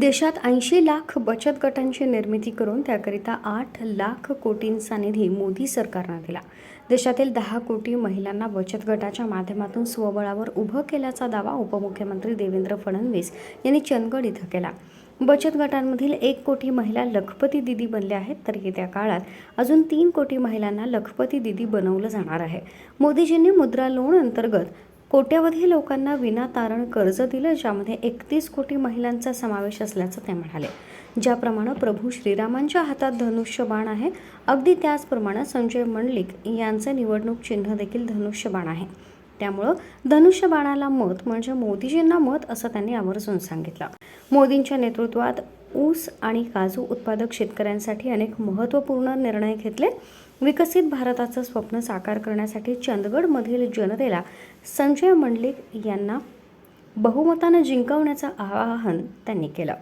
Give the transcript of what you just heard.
देशात ऐंशी लाख बचत गटांची निर्मिती करून त्याकरिता आठ लाख कोटींचा निधी मोदी सरकारनं दिला. देशातील दहा कोटी महिलांना बचत गटाच्या माध्यमातून स्वबळावर उभं केल्याचा दावा उपमुख्यमंत्री देवेंद्र फडणवीस यांनी चंदगड इथं केला. बचत गटांमधील एक कोटी महिला लखपती दिदी बनल्या आहेत तर येत्या काळात अजून तीन कोटी महिलांना लखपती दिदी बनवलं जाणार आहे. मोदीजींनी मुद्रा लोन अंतर्गत कोट्यवधी लोकांना विनातारण कर्ज दिलं ज्यामध्ये एकतीस कोटी महिलांचा समावेश असल्याचं ते म्हणाले. ज्याप्रमाणे प्रभू श्रीरामांच्या हातात धनुष्यबाण आहे अगदी त्याचप्रमाणे संजय मंडलिक यांचं निवडणूक चिन्ह देखील धनुष्यबाण आहे. त्यामुळं धनुष्यबाणाला मत म्हणजे मोदीजींना मत असं त्यांनी आवर्जून सांगितलं. मोदींच्या नेतृत्वात ऊस आणि काजू उत्पादक शेतकऱ्यांसाठी अनेक महत्त्वपूर्ण निर्णय घेतले. विकसित भारताचं स्वप्न साकार करण्यासाठी चंदगडमधील जनतेला संजय मंडलिक यांना बहुमतानं जिंकवण्याचं आवाहन त्यांनी केलं.